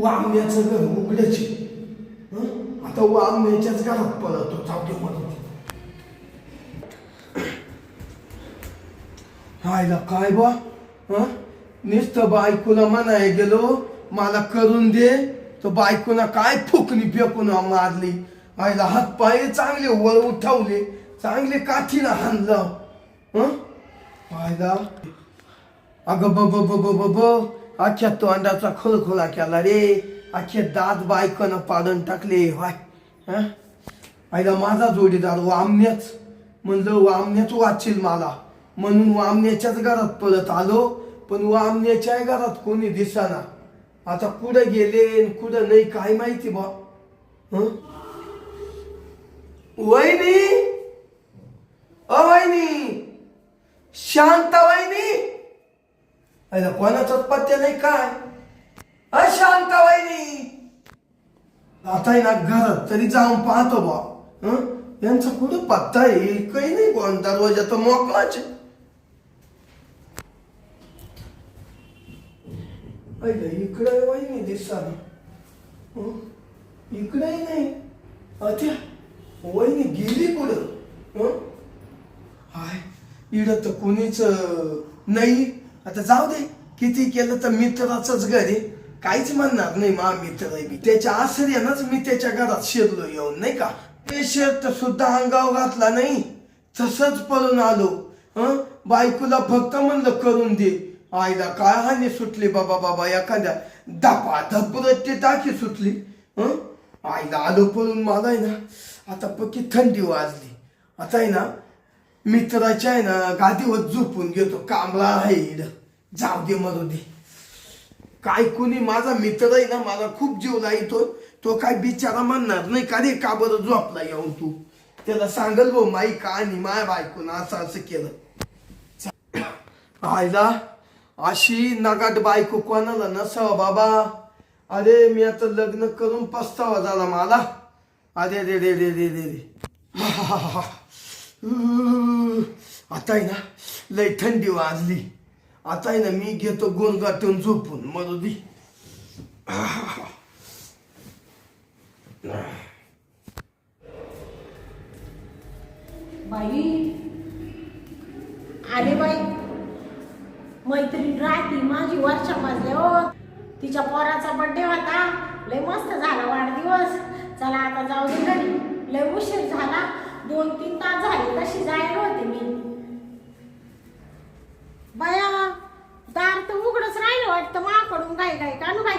वामण्याचं घर उघडच आता वामण्याच्याच घरात पळतो चावते म्हणून. हायला काय बा? नुसतं बायकोला म्हणाय गेलो मला करून दे. तर बायकोना काय फुकणी फेकून मारली? आईला हात पाय चांगले वळ उठवले चांगले काठीनं हाणलं. हं? अगं ब ब ब ब ब ब अख्ख्या तोंडाचा खोलखोला केला रे. अख्खे दात बायकोनं पाडून टाकले. वाय पहिला माझा जोडीदार वामण्याच म्हणलं वामण्याच वाचील मला. म्हणून वामण्याच्याच घरात पळत आलो पण वामनेच्या घरात कोणी दिसाना. आता कुठं गेले कुठं नाही काय माहिती बा. वहिनी! अ वहिनी! शांत वहिनी! अरे कोणाचाच पत्ते नाही काय? अशांता वहिनी आता आहे ना घरात तरी जाऊन पाहतो बा. यांचा कुठं पत्ता आहे? काही नाही कोण दरवाजा तर मोकळाच आहे. इकडे वहिनी दिसा हं? इकडेही नाही. अच्छा वहिनी गेली कुठं? हाय इड तर कोणीच नाही. आता जाऊ दे किती केलं तर मित्राचंच घर आहे. काहीच म्हणणार नाही मा मित्र आहे मी. त्याच्या आश्रयानंच मी त्याच्या घरात शिरलो येऊन नाही का? ते शर्ट सुद्धा अंगावर घातला नाही. तसंच पळून आलो. हं? बायकोला फक्त म्हणलं करून दे. आईला काय हानी सुटली बाबा बाबा एखाद्या दपा धपरत ते टाकी सुटली. हं? आईला आलो पळून मला आहे ना आता पक्की थंडी वाजली. आता आहे ना मित्राच्या आहे ना गादीवर झोपून घेतो. कामला आहे जाऊ दे मरू दे. काय कुणी माझा मित्र आहे ना मला खूप जीव लाईतो तो काय बिचारा म्हणणार नाही का रे का बरं झोपला येऊन तू? त्याला सांगल भाऊ माई का आणि माय बायकून असं असं केलं. आयला अशी नगाट बायको कोणाला नसावा बाबा. अरे मी आता लग्न करून पस्तावा झाला मला. अरे रे रे रे रे रे हा हा आता आहे ना लय थंडी वाजली. आता आहे ना मी घेतो गोनगाटून झोपून. मरू बाई. आले बाई. मैत्रीण राहती माझी वर्षा मजल्यावर हो. तिच्या पोराचा बड्डे होता. लय मस्त झाला वाढदिवस. चला आता जाऊ दे घरी. लय उशीर झाला. दोन तीन तास झाले कशी जायला होते मी. बाया दार तर उघडच राहिलं वाटतं माकडून घाई घाई कानू बाई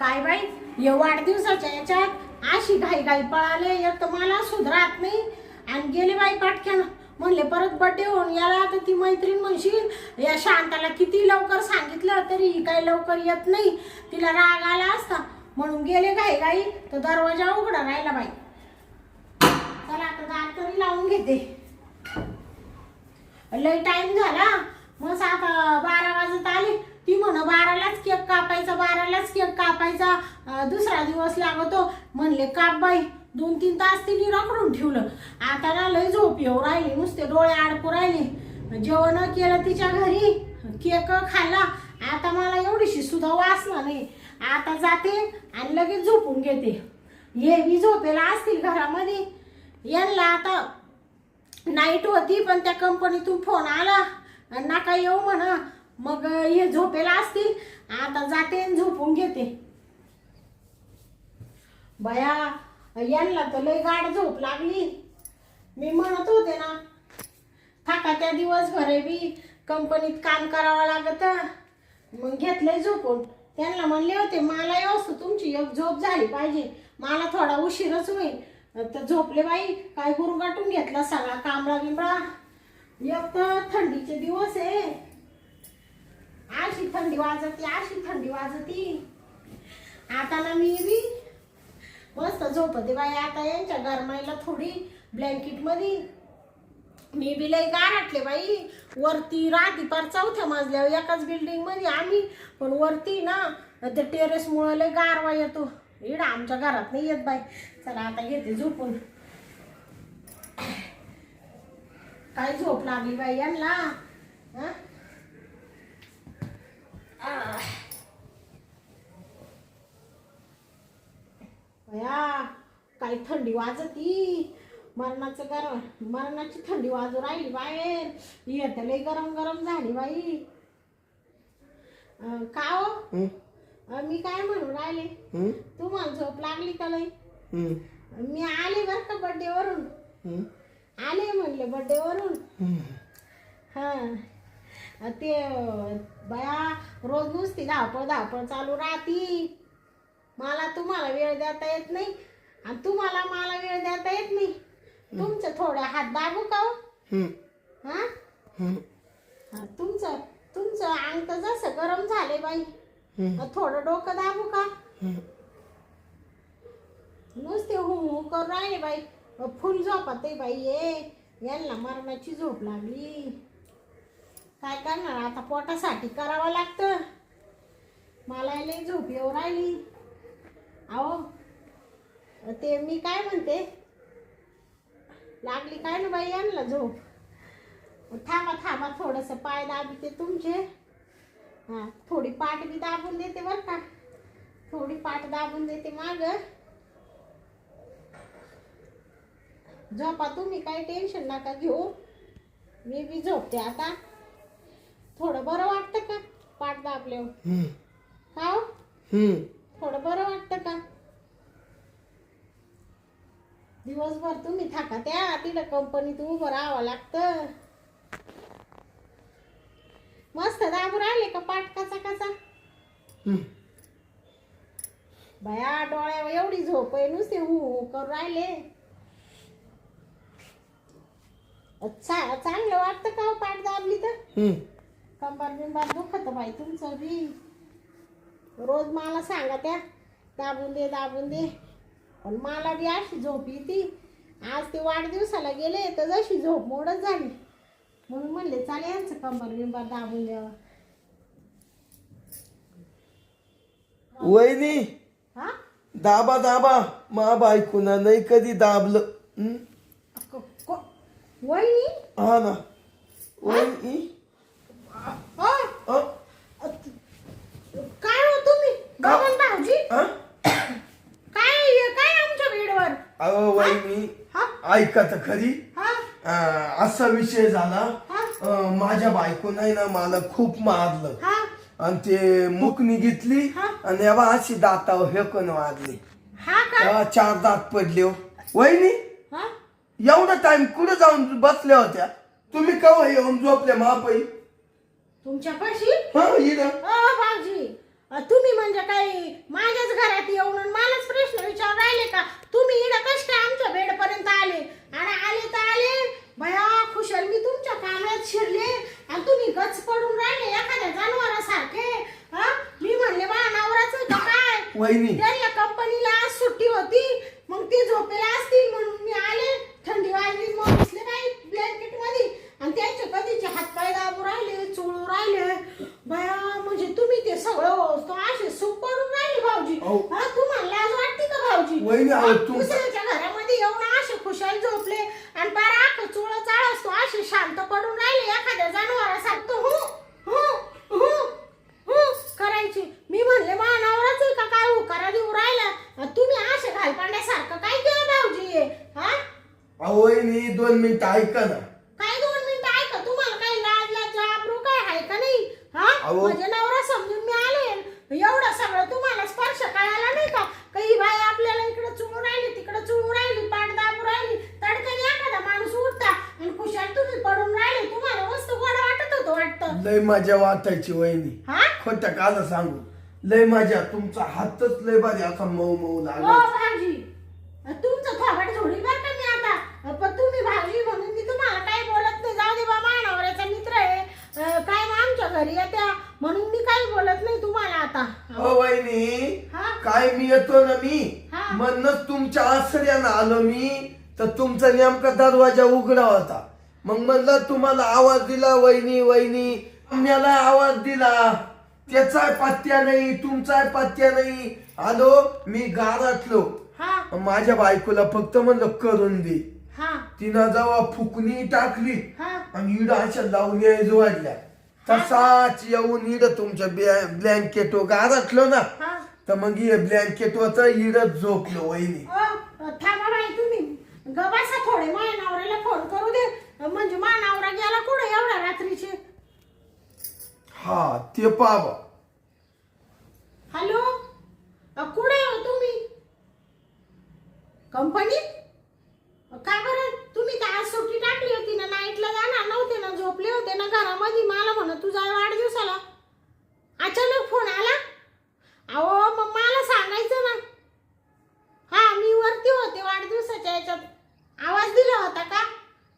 काय बाई ये वाढदिवसाच्या याच्यात अशी घाई घाई पळाले एक तर मला सुधरात नाही. आणि गेले बाई पाटक्यानं. म्हणले परत बड्डे होऊन याला तर ती मैत्रीण म्हणशील. या शांताला किती लवकर सांगितलं तरी ही काही लवकर येत नाही. तिला राग आला असता. म्हणून गेले घाई घाई तर दरवाजा उघडा राहिला बाई. चला आता दार तरी लावून घेते. लय टाइम झाला. मग आता बारा वाजत आले. ती म्हण बारालाच केक कापायचा बारालाच केक कापायचा. दुसरा दिवस लागतो. म्हणले काप बाई. दोन तीन तास तिने रखडून ठेवलं. आता ना लय झोप येऊ राहिली. नुसते डोळे आडकू राहिले. जेवण केलं तिच्या घरी. केक खाल्ला. आता मला एवढीशी सुद्धा वाचला नाही. आता जाते आणि लगेच झोपून घेते. हे बी झोपेला असतील घरामध्ये. यांना आता नाईट होती पण त्या कंपनीतून फोन आला. नाका नका येऊ म्हणा. मग हे झोपेला असतील. आता जाते आणि झोपून घेते. बया यांना तर लय गाड झोप लागली. मी म्हणत होते ना थाका त्या दिवसभर आहे बी. कंपनीत काम करावं लागत. मग घेतलंय झोपून. त्यांना म्हणले होते मला व्यवस्थित तुमची एक झोप झाली पाहिजे. मला थोडा उशीरच होईल. तर झोपले बाई काय गुरगाटून घेतला सगळा कांबळा बिंबळा एक तर थंडीचे दिवस आहे. अशी थंडी वाजती अशी थंडी वाजती. आता ना मी बी मस्त झोपते बाई आता यांच्या गरमाईला थोडी ब्लँकेटमध्ये मी बी लय गारटले बाई. वरती राती पार चौथ्या मजल्यावर एकाच बिल्डिंगमध्ये आम्ही. पण वरती ना ते टेरेस मुळे लय गारवा येतो. इड आमच्या घरात नाही येत बाई. चला आता घेते झोपून. काय झोप लागली बाई यांना. काय थंडी वाजती. मरणाचं गरम मरणाची थंडी वाजू राहिली बाहेर. येत लय गरम गरम झाली बाई. का हो? मी काय म्हणून राहिले? तुम्हाला झोप लागली का लई? मी आले बर का बर्थडे वरून? आले म्हणले बर्थडे वरून हं. ते बया रोज नुसती धावपळ धावपळ चालू राहती मला तुम्हाला वेळ देता येत नाही आणि तुम्हाला मला वेळ देता येत नाही तुमचं थोडं हात दाबू का हो? हं. तुमचं तुमचं अंग तर जसं गरम झाले बाई. थोडं डोकं दाबू का. नुसते हो हो करून राहिले बाई. फुल झोपत आहे बाई ये यांना मरणाची झोप लागली. काय करणार? आता पोटासाठी करावं लागतं. मला याला झोप येऊ राहिली. अहो ते मी काय म्हणते? लागली काय ना बाई यांना झोप? थांबा थांबा थोडंसं पाय दाबते तुमचे. हां थोडी पाठ बी दाबून देते बरं का. थोडी पाठ दाबून देते मागं. झोपा तुम्ही काही टेन्शन नका घेऊ. मी बी झोपते आता. थोडं बरं वाटतं का? पाठ दाबल्यावर. हं. थोडं बरं वाटतं का? दिवसभर तुम्ही थाका त्या तिथं कंपनीत उभं राहावं लागतं. मस्त दाबू राहिले का पाठ कसा कसा. बया डोळ्यावर एवढी झोप आहे नुसते हू हू करून राहिले. चांगलं वाटतं का हो पाठ दाबली तर. कंबर बिंबर दुखत बाई तुमचं बी. रोज मला सांगा त्या दाबून दे दाबून दे. पण मला बी अशी झोप येते. आज ते वाढदिवसाला गेले तर जशी झोप मोडच झाली. म्हणून म्हणले चालेल यांचं कंबर बिंबर दाबून द्यावं. वहिनी. हा? दाबा दाबा. मा बायकोना नाही कधी दाबलं. वहिनी? हा ना. वहिनी? अ, काय हो तुम्ही? गगन भाऊजी हा? काय काय आमच्या बेडवर अहो वहिनी हा? ऐका तर खरी. हा? अं, असा विषय झाला. हा? अं, माझ्या बायको नाही ना मला खूप मारलं. हा? आणि ते मुकनी घेतली हा. आणि एव्हा अशी दातावर हेकून वाजली. हा का? तेव्हा चार दात पडले हो. वहिनी? हा? एवढा टाइम कुठे जाऊन बसल्या होत्या? तुम्ही केव्हा येऊन झोपल्या महापाई? तुमच्यापाशी? हा इथं. भाऊजी अ, तुम्ही म्हणजे काय माझ्याच घरात येऊन आणि मलाच प्रश्न विचार राहिले का? तुम्ही इकडं कश काय आमच्या बेड पर्यंत आले. आणि आले तर आले. भया खुशाल मी तुमच्या कामात शिरले. आणि तुम्ही गच पडून राहिले एखाद्या जनावरासारखे. हा मी म्हणले बा नवराच काय? वहिनी. त्यांना कंपनीला आज सुट्टी होती मग ते झोपेला असतील म्हणून मी आले थंडी वाजली मग बसले बाई ब्लँकेटमध्ये आणि त्यांचे कधीचे हातपाय दाबू राहिले चोळू राहिले बया म्हणजे तुम्ही ते सगळं तो असे सुख पडून राहिले भाऊजी अहो. हा तुम्हाला लाज वाटते का भाऊजी वहिनी, अहो, हा, तुम- दुसऱ्याच्या घरामध्ये येऊन असे खुशाल झोपले आणि बारा आख चोळ चाळस तो असे शांत पडून राहिले एखाद्या जनावरासारखं हु हु हु हु करायची मी म्हणले मानावरच आहे का काय उकारा देऊ राहिला आणि तुम्ही असे घालपांड्यासारखं काय केलं भाऊजी हा अहो वहिनी दोन मिनिटं ऐका ना. काय दोन मिनिटं ऐका तुम्हाला काही लाज लाज आबरू काय आहे का नाही? हा? अहो. म्हणजे नवरा समजून मी आले. एवढं सगळं तुम्हाला स्पर्श कळायला नाही का? काही बाई आपल्याला इकडे चुळू राहिली तिकडे चुळू राहिली पाठ दाबू राहिली. तडकन एखादा माणूस उठता आणि खुशाल तुम्ही पडून राहिले. तुम्हाला वस्तू गोड वाटत होतं वाटतं. लय मजा वाटायची वहिनी. हा? खोटं काल सांगू? लय मजा. तुमचा हातच लय भारी असा मऊ मऊ हो लागला भाऊजी तुमचं थोबड झोडी बर का मी आता पण तुम्ही भाऊजी म्हणून मी तुम्हाला काही बोलत नाही जाऊ दे बा मानावऱ्याचा मित्र आहे अं, काय मग आमच्या घरी येत्या म्हणून मी काही बोलत नाही तुम्हाला आता. हो वहिनी हा? काय मी येतो ना मी? हा. म्हणूनच तुमच्या आश्रयानं आलो मी. तर तुमचा नेमका दरवाजा उघडा होता. मग म्हणलं तुम्हाला आवाज दिला वहिनी वहिनी. मला आवाज दिला. त्याचा पत्त्या नाही तुमचा पत्त्या नाही. आलो मी गारातलो. हा. माझ्या बायकोला फक्त म्हणलं करून दे. हा. तिनं जेव्हा फुकणी टाकली. हा. आणि इड अशा लावून यायचं वाढल्या. तसाच येऊन इड तुमच्या ब्लँकेट गारातलो ना हा. तर मग हे ब्लँकेट होतं इडच झोपलो वहिनी. अ, थांबा गबासा थोडे. माझ्या नवऱ्याला फोन करू दे. म्हणजे माझा नवरा गेला कुठे एवढ्या रात्रीचे? हा ते पावा हॅलो? कुठे हो तुम्ही? कंपनीत का बरं? तुम्ही तर आज सुट्टी टाकली होती ना नाईटला जाणार नव्हते ना झोपले होते ना घरामध्ये मला म्हणत तुझा वाढदिवसाला. अचानक फोन आला. अहो मग मला सांगायचं ना. हा मी वरती होते वाढदिवसाच्या याच्यात. आवाज दिला होता का?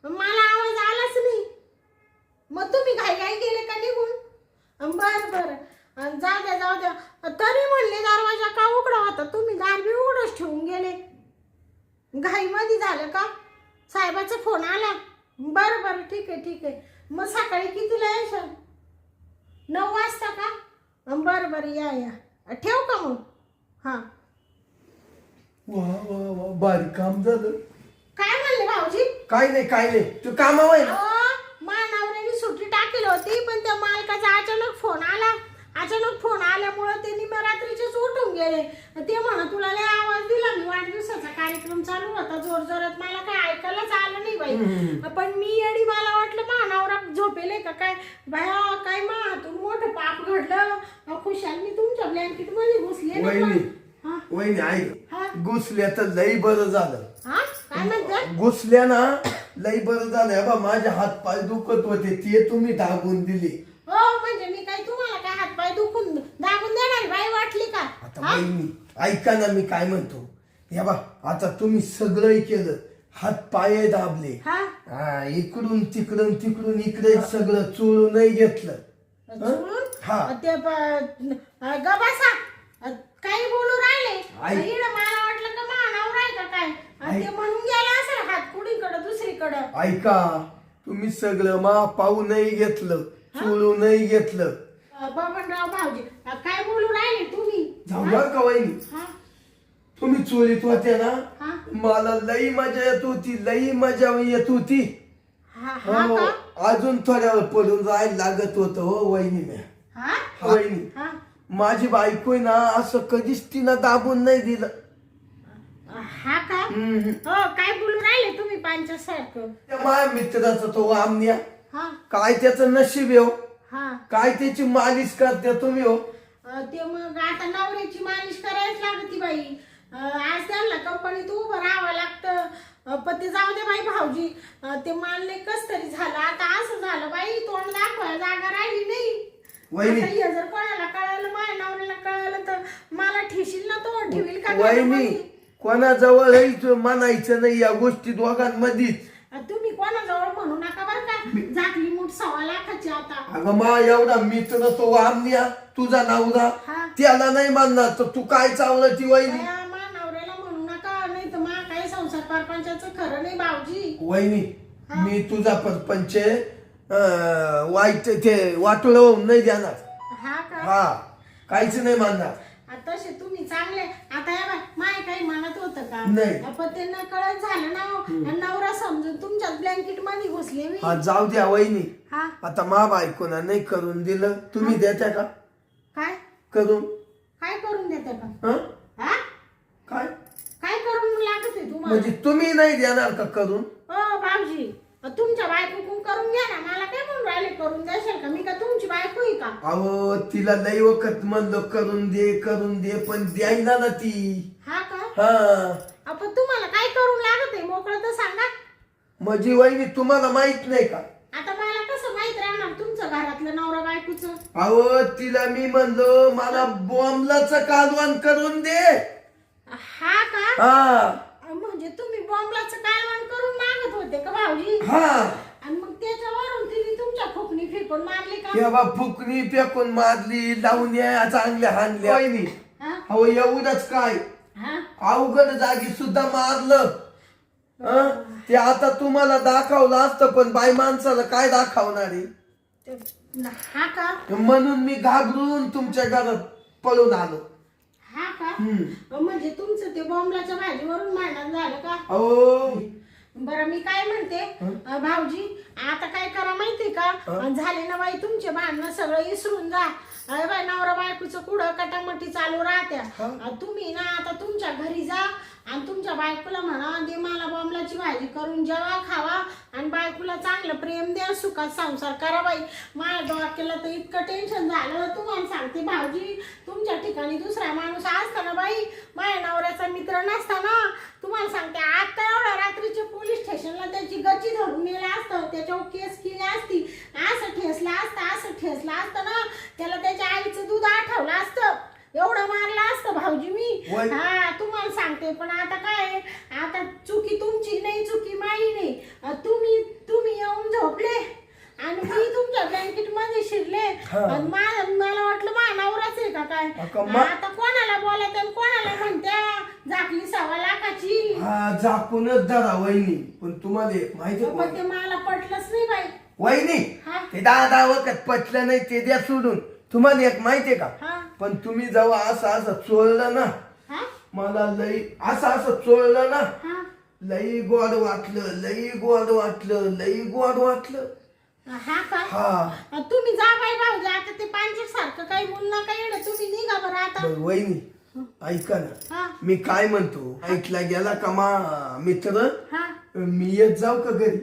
मला आवाज आलाच नाही. मग तुम्ही घाई घाई गेले का निघून? बर बर. अन जाऊ द्या जाऊ द्या. तरी म्हणले दरवाजा का उघडा होता? तुम्ही दार बी उघडच ठेवून गेले. घाईमध्ये झालं का? साहेबाचा फोन आला. बरं बरं ठीक आहे ठीक आहे. मग सकाळी कितीला यायचं? नऊ वाजता का? बरं बरं या या. ठेव का मग? हां. वा वा वा भारी काम झालं. काय म्हणले भाऊजी? काय नाही काय नाही. तू कामावर आहे ना. अहो, माझ्या नवऱ्याने सुट्टी टाकेल होती पण त्या मालकाचा अचानक फोन आला. अचानक फोन आल्यामुळं त्यांनी मग रात्रीचेच उठून गेले. ते म्हणा तुला लय आवाज दिला मी वाढदिवसाचा कार्यक्रम चालू होता. जोर जोरात मला काय ऐकायलाच आलं नाही बाई. पण मी येडी मला वाटलं मा नवरा झोपेले का काय? बाया काय मा तू मोठं पाप घडलं. खुशाल मी तुमच्या ब्लँकेटमध्ये घुसले ना वहिनी. हा. वहिनी. ऐक घुसल्या तर लई बरं झालं. हा? काय घुसल्या ना लई बरं झालं. बा माझे हात पाय दुखत होते ते तुम्ही दाबून दिले. हो म्हणजे मी काय तुम्हाला काय हातपाय दुखून दाबून देणार बाई वाटली का आता हा? बहिणी ऐका ना मी काय म्हणतो. हे बा आता तुम्ही सगळं केलं. हात पाय दाबले. हा? हा इकडून तिकडून तिकडून इकडे सगळं चोळूनही घेतलं. चुळून? हा. ते ब- अ, गबासा अ, काही बोलू राहिले? आई. इकडं मला वाटलं का मानावर आहे का काय? अ, आई. ते म्हणून गेला असेल हात कुणीकडं दुसरीकडं. ऐका तुम्ही सगळं मा पाहूनही घेतलं चोळूनही घेतलं. अ, बबनराव भाऊजी अ, काय बोलू राहिले तुम्ही? जाऊ बरं का वहिनी. हा? तुम्ही चोरीत होत्या ना? हा? मला लई मजा येत होती लई मजा येत होती. हा हा हो का? अजून थोड्यावर पडून राहायला लागत होत हो वहिनी म्या. हा? वहिनी. हा? माझी बायको ना असं कधीच तिनं दाबून नाही दिलं. हा का? हम्म. हो काय बोलू राहिले तुम्ही पांच्यासारखं त्या माझ्या मित्राचा तो आमन्या. हा? काय त्याचं नशीब आहे हो. काय त्याची मालिश करते तुम्ही हो? अ, ते मग आता नवऱ्याची मालिश करायच लागती बाई. अ, आज त्यांना कंपनीत उभं राहावं लागतं. अ, पण ते जाऊ दे बाई भाऊजी. अ, ते मानले कस तरी झालं. आता असं झालं बाई तोंड दाखवायला जागा राहिली नाही. वहिनी. आता हे जर कोणाला कळालं माझ्या नवऱ्याला कळालं तर मला ठेशील ना तो ठेवील का वहिनी? कोणाजवळही म्हणायचं नाही या गोष्टी दोघांमध्येच. तुम्ही कोणाजवळ म्हणू नका बरं का? झाकली मूठ सव्वा लाखाची आता. अगं मा एवढा मित्र तो आमन्या तुझा नवरा. हा. त्याला नाही मानणार तर तू काय चावलं ती वहिनी? बाया, मा नवऱ्याला म्हणू नका. नाही तर मा काही संसार परपंचाचं खरं नाही भाऊजी. वहिनी मी तुझा परपंच अं, वाईट ते वाटोळ होऊन नाही देणार. हा का? हा. काहीच नाही मानणार. आता तुम्ही चांगले. आता या बाय माय काही म्हणत होतं का? नाही. पण त्यांना कळत झालं ना हो. आणि नवरा समजून तुमच्याच ब्लँकेटमध्ये घुसले मी. हा जाऊ द्या वहिनी. हा. आता मा बायकोना नाही करून दिलं. तुम्ही देता का? काय? करून. काय करून देते का हं? हा? काय? काय करून लागत आहे तुम्हाला? म्हणजे तुम्ही नाही देणार का करून? हो भाऊजी. तुमच्या बायको करून घ्या ना. मला काय म्हणून राहिले करून द्याल का? मी का तुमची बायको आहे का? अहो तिला लई वखत म्हणलं करून दे करून दे पण द्यायला ना ती. हा का? हा. आपण तुम्हाला काय करून लागत आहे? मोकळं तर सांगा. माझी वहिनी तुम्हाला माहीत नाही का? आता मला कसं माहीत राहणार तुमचं घरातलं नवरा बायकोचं? अहो तिला मी म्हणलो मला बॉम्बलाच कालवण करून दे. हा का? हा. म्हणजे तुम्ही बॉम्बलाचं कालवण करून मागत होते का भाऊजी? हा. आणि मग त्याच्यावरून तिने तुमच्या खोकणी फेकून मारली का? तेव्हा फुकणी फेकून मारली लावण्या चांगल्या हाणल्या वहिनी हा? अहो एवढंच काय? हा? अवघड जागी सुद्धा मारलं. हं? ते आता तुम्हाला दाखवलं असतं पण बाई माणसाला काय दाखवणार? आहे ते- हा का? म्हणून मी घाबरून तुमच्या घरात पळून आलो. हम्म. म्हणजे तुमचं ते बॉम्बलाच्या भाजीवरून मारण्यात झालं का? अहो. बरं मी काय म्हणते? अं, भाऊजी आता काय करा माहितीये का? अं, झाले ना बाई तुमचे भांडणं सगळं इसरून जा. अरे बाई नवरा बायकोचं कुठं कटामटी चालू राहत्या. अं, तुम्ही ना आता तुमच्या घरी जा आणि तुमच्या बायकोला म्हणा दे मला बॉम्बलाची भाजी करून जेवा खावा आणि बायकोला चांगलं प्रेम द्या सुखात संसार करा बाई माझ्या डोक्याला तर इतकं टेन्शन झालं तुम्हाला सांगते भाऊजी तुमच्या ठिकाणी दुसरा माणूस असताना बाई माझ्या नवऱ्याचा मित्र नसताना तुम्हाला सांगते आता एवढ्या रात्रीचे पोलीस स्टेशनला त्याची गच्ची धरून नेलं असतं त्याच्यावर केस केली असती असं ठेसलं असतं असं ठेसलं असतं ना त्याला त्याच्या आईचं दूध आठवलं असतं एवढं मारलं असतं भाऊजी मी. हा तुम्हाला सांगते पण आता काय आता चुकी तुमची नाही चुकी माई नाही. तुम्ही तुम्ही येऊन झोपले. आणि मी तुमच्या ब्लँकेटमध्ये शिरले. आणि मा- मला वाटलं मा नवराच आहे का काय? आता कोणाला बोलत आणि कोणाला म्हणत्या? झाकली सव्वा लाखाची. हा झाकूनच धरा वहिनी. पण तुम्हाला एक माहिती आहे पण ते का? मला पटलंच नाही बाई. वहिनी हा? ते दहा दहा वखत पटलं नाही ते द्या सोडून. तुम्हाला एक माहितीये का? हा. पण तुम्ही जेव्हा असं असं चोळलं ना हा? मला लई असं असं चोळलं ना. लई गोड वाटलं लई गोड वाटलं लई गोड वाटलं. हा का? हा. तुम्ही जा बाई भाऊजी आता ते पांचट सारखं काही बोल नका येणं तुम्ही निघा बरं आता. बरं, वहिनी ऐका ना. हा. मी काय म्हणतो? ऐकला गेला का मा मित्र? हा. मी येत जाऊ का घरी?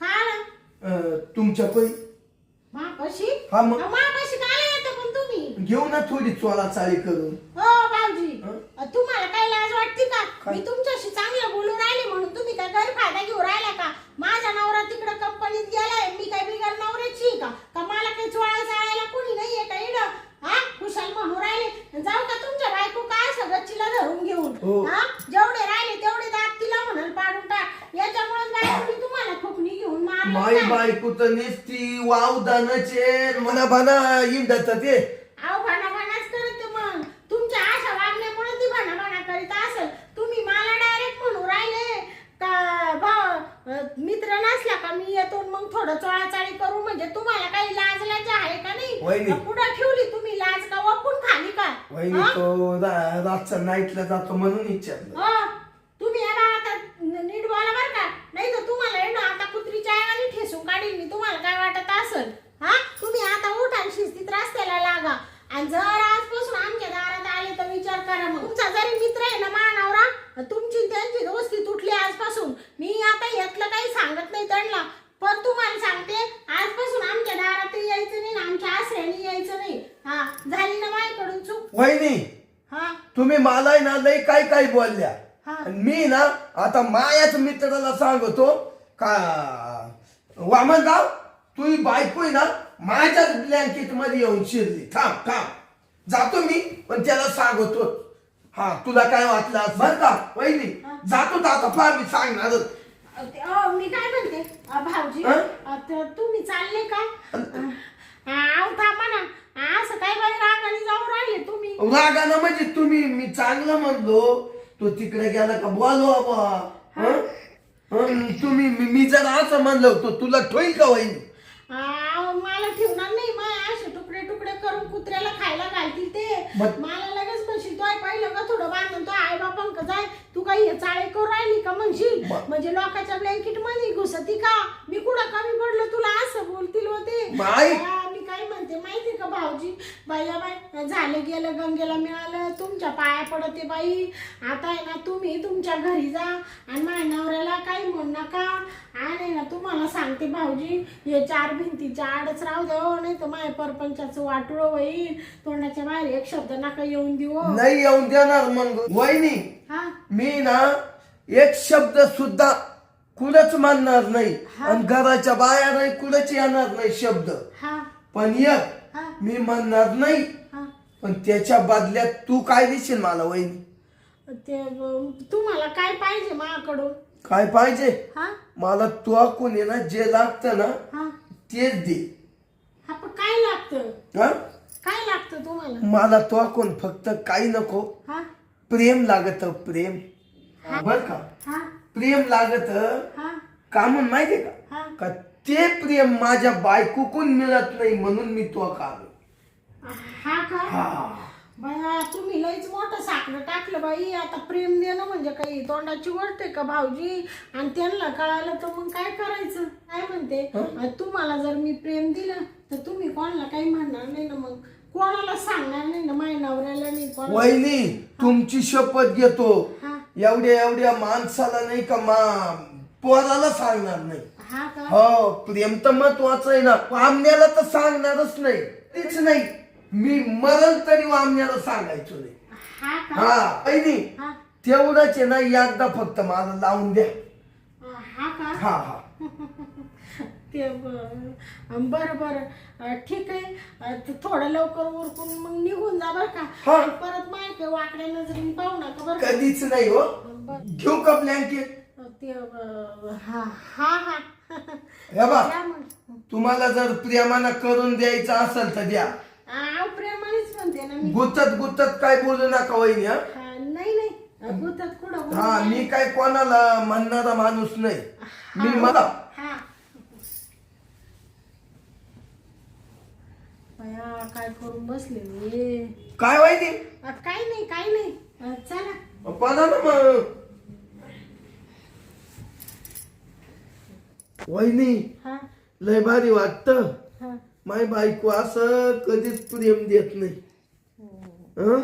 हा ना. अं, तुमच्या पै मापाशी हा मग. मापाशी घेऊ ना थोडी चोळा चाळी करून. हो भाऊजी. हं? तुम्हाला काय लाज वाटते का? काय? मी तुमच्याशी चांगलं बोलून राहिले म्हणून तुम्ही काय गैरफायदा घेऊ राहिला का? माझा नवरा तिकडे कंपनीत गेलाय मी काय बिगर नवऱ्याची आहे का? का मला काही चोळा चाळायला कोणी नाहीये का इड हा? खुशाल म्हणून राहिले. जाऊ का तुमच्या बायको काय सगळं चिला धरून हो. घेऊन? हा. जेवढे राहिले तेवढे दात तिला म्हणाल पाडून टाक. याच्यामुळे बायकोनी तुम्हाला फुकणी घेऊन मारलं माई काय? बायको तर नेसती वाव दानाचे मना बना इंडत ते. अहो भाना भानाच करत मग. तुमच्या अशा वागण्यामुळे ती भाना भाना करीत असेल. तुम्ही मला डायरेक्ट म्हणू राहिले का भाव मित्र नसला का मी येतो मग थोडं चोळाचाळी करू? म्हणजे तुम्हाला काही लाज लाज आहे का नाही? वहिनी. का पुढं ठेवली तुम्ही लाज का? वपून खाली का? वहिनी हा? तो रा- रातचा नाईटला जातो म्हणून विचारलं. हो. तुम्ही याला आता न- नीट बोला बरं का. नाही तर तुम्हाला आहे ना आता कुत्रीच्या आईने ठेसून काढीन मी. तुम्हाला काय वाटत असेल? हा? तुम्ही आता उठा आणि शिस्तीत रस्त्याला लागा. आणि जर आजपासून आमच्या दारात आले तर विचार करा मग. तुमचा जरी मित्र आहे ना मानावरा तुमची त्यांची दोस्ती तुटली आजपासून. मी आता यातलं काही सांगत नाही त्यांना. पण तुम्हाला सांगते आजपासून आमच्या दारात यायचं नाही आमच्या आश्रयाने यायचं नाही. हा झाली ना माझ्याकडून चूक? वहिनी हा? तुम्ही मला ना लई काय काय बोलल्या. मी ना आता मायाच मित्राला सांगतो का वामनराव? तू बायको ना माझ्याच ब्लँकेटमध्ये येऊन शिरली. थांब थांब. जातो मी पण त्याला सांगतो. हा तुला काय वाटलं बरं का? वहिनी जातो आता फार मी अहो, मी काय म्हणते? अ, भाऊजी? अ, त- तुम्ही चालले का? थांबा ना. असं काय बाई रागाने जाऊ राहिले तुम्ही? रागानं म्हणजे तुम्ही मी चांगलं म्हणलो. तो तिकडे गेला का बोलवा बा हं? हं, तुम्ही मी- मी जर असं म्हणलं होतं तुला ठोईल का वहिनी? अहो, मला ठेवणार नाही मग असे तुकडे तुकडे करून कुत्र्याला खायला घालतील ते. मग- मला लगेच म्हणशील तो पाहिलं का थोडं बांधून? तो आई बापांक जाय. तू काही हे चाळे करू राहिली का म्हणशील? मग- म्हणजे लोकांच्या ब्लँकेटमध्ये घुसती का? मी कुठं कमी पडलो तुला? असं बोलतील होते. म्हणते माहिती का भाऊजी? बाया बाय झालं गेलं गंगेला मिळालं तुमच्या पाया पडते बाई. आता आहे ना तुम्ही तुमच्या घरी जा आणि माझ्या नवऱ्याला काही म्हणू नका. आणि ना तुम्हाला सांगते भाऊजी हे चार भिंतीच्या आडच राहू द्या हो नाही तर माझ्या परपंचाचं वाटोळ होईल. तोंडाच्या बाहेर एक शब्द नका येऊन देऊ हो. नाही येऊन देणार मग. वहिनी हा? मी ना एक शब्द सुद्धा कुणच मानणार नाही. आणि घराच्या बाहेर कुणच येणार नाही शब्द. हा? पण एक हा. मी म्हणणार नाही हा. पण त्याच्या बदल्यात तू काय देशील मला वहिनी? ते अं, तुम्हाला काय पाहिजे माझ्याकडून? काय पाहिजे? हा? मला तो कोणी ना जे लागतं ना हा. तेच दे. हा पण काय लागतं? हा? काय लागतं तुम्हाला? मला तो कोण फक्त काही नको. हा. प्रेम लागत प्रेम. बर का? हा. प्रेम लागत हा. का म्हणून माहितीये का? हा. का ते प्रेम माझ्या बायकोकून मिळत नाही म्हणून मी तो काढ हा का? हा. बाया तुम्ही लईच मोठं साखर टाकलं बाई. आता प्रेम देणं म्हणजे काही तोंडाची गोष्ट आहे का भाऊजी? आणि त्यांना कळालं तर मग काय करायचं? काय म्हणते? तुम्हाला जर मी प्रेम दिलं तर तुम्ही कोणाला काही म्हणणार नाही ना मग? कोणाला सांगणार नाही ना माझ्या नवऱ्याला नाही कोणाला? वहिनी तुमची शपथ घेतो. हा. एवढ्या एवढ्या माणसाला नाही का मा पोराला सांगणार नाही. हा प्रेम तर महत्वाचं आहे ना. वामण्याला तर सांगणारच नाही. तेच नाही. मी मरण तरी वामण्याला सांगायचो नाही. हा हा हा. तेवढंच आहे ना एकदा फक्त मला लावून द्या. हा हा ते बरं बरं. ठीक आहे. थोडं लवकर उरकून मग निघून जा बरं का. हा. परत माहिती वाकड्या नजरेने पाहू नका बरं कधीच नाही हो. घेऊ का ब्लँकेट ते अं, हा हा हा. हे बा मग. तुम्हाला जर प्रेमानं करून द्यायचं असेल तर द्या. आव प्रेमानेच म्हणते ना मी. गुतत गुतत काय बोलू नका वहिनी हा? हा, नाही नाही. भूतात कुठं हा मी काय कोणाला म्हणणारा माणूस नाही. मी मला. हा. बया काय करून बसले मी काय वहिनी? काही नाही काही नाही. चला. कोणा ना वहिनी हा. लय भारी वाटत. हा. माय बायको असं कधीच प्रेम देत नाही. हं?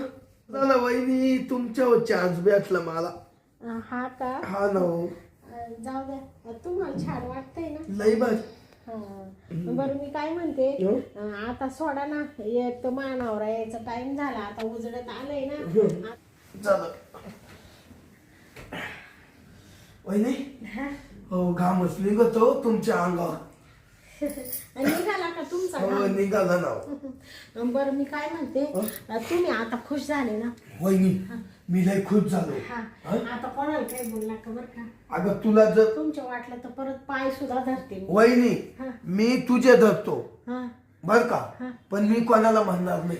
चला वहिनी तुमच्यावर चान्स भेटला मला. अ, हा का? हा ना हो. अ, जाऊ द्या. तुम्हाला छान वाटतंय ना? लय भारी. हा. बरं मी काय म्हणते हं? अ, आता सोडा ना. तर मानावरा यायचा टाइम झाला. आता उजडत आलंय ना. झालं वहिनी हा. हो घामच निघतो तुमच्या अंगावर. निघाला का तुमचा हो घाम? निघाला ना हो. बरं मी काय म्हणते तुम्ही आता खुश झाले ना? वहिनी मी. लय खुश झालो. हा. हं? आता कोणाला काही बोलला का बरं का? अगं तुला जर तुमच्या वाटलं तर परत पाय सुद्धा धरते मी. वहिनी हा. मी तुझे धरतो. हा. बर का? हा. पण मी कोणाला म्हणणार नाही?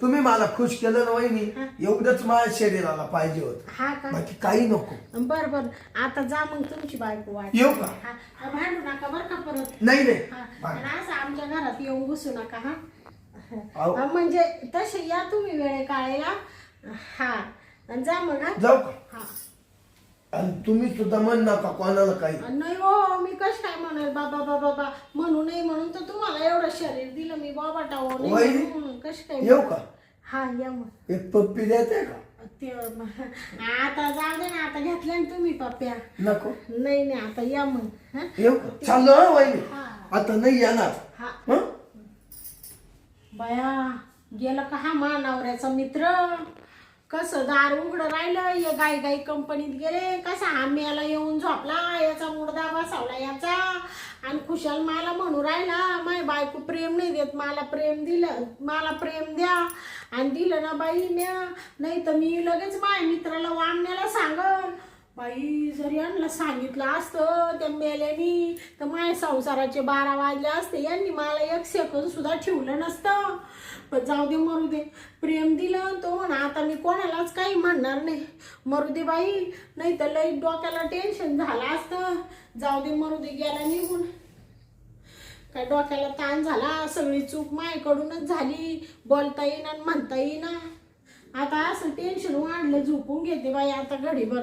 तुम्ही मला खुश केलं ना वहिनी हा. एवढंच माझ्या शरीराला पाहिजे होत. हा का? बाकी काही नको. बर बर. आता जा मग तुमची बायको वाट येऊ का? हा. हा, भांडू नका बर का परत? नाही नाही. हा. आणि असं आमच्या घरात येऊन घुसू नका हा. आहो. हा, म्हणजे तसे या तुम्ही वेळे काळेला हा. आणि जा मग हा. जाऊ का? हा. आणि तुम्ही सुद्धा म्हण नका कोणाला काही. नाही हो मी कश काय म्हणेल बाबा बाबा बाबा म्हणू नाही म्हणून तर तुम्हाला एवढं शरीर दिलं मी बाबा टावो नाही वहिनी, म्हणून. कश काय? येऊ का? हा या मग. एक पप्पी देते का? ते आता जाऊ दे ना आता घेतल्या ना तुम्ही पप्प्या. नको. नाही नाही आता या मग. हा? येऊ का? चाललो हं वहिनी. हा. आता नाही येणार. हा. हं? बया गेलं का हा मा नवऱ्याचा मित्र? कसं दार उघडं राहिलं ये गाई गाई कंपनीत गेले कसा हा येऊन झोपला याचा मुडदा बसावला याचा. आणि खुशाल मला म्हणू राहिला माय बायको प्रेम नाही देत मला प्रेम दिलं मला प्रेम द्या. आणि दिलं ना बाई म्या नाही तर मी लगेच माय मित्राला वामण्याला सांगल बाई जरी यांना सांगितलं असतं त्या मेल्यानी तर माझ्या संसाराचे बारा वाजले असते. यांनी मला एक सेकंद सुद्धा ठेवलं नसतं. पण जाऊ दे मरू दे प्रेम दिलं तो म्हणा आता मी कोणालाच काही म्हणणार नाही. मरू दे बाई नाही तर लई डोक्याला टेन्शन झालं असतं. जाऊ दे मरू दे गेला निघून. काय डोक्याला ताण झाला? सगळी चूक माझ्याकडूनच झाली. बोलता येईना आणि म्हणता येईना. आता असं टेन्शन वाढलं झोपून घेते बाई आता घडीभर.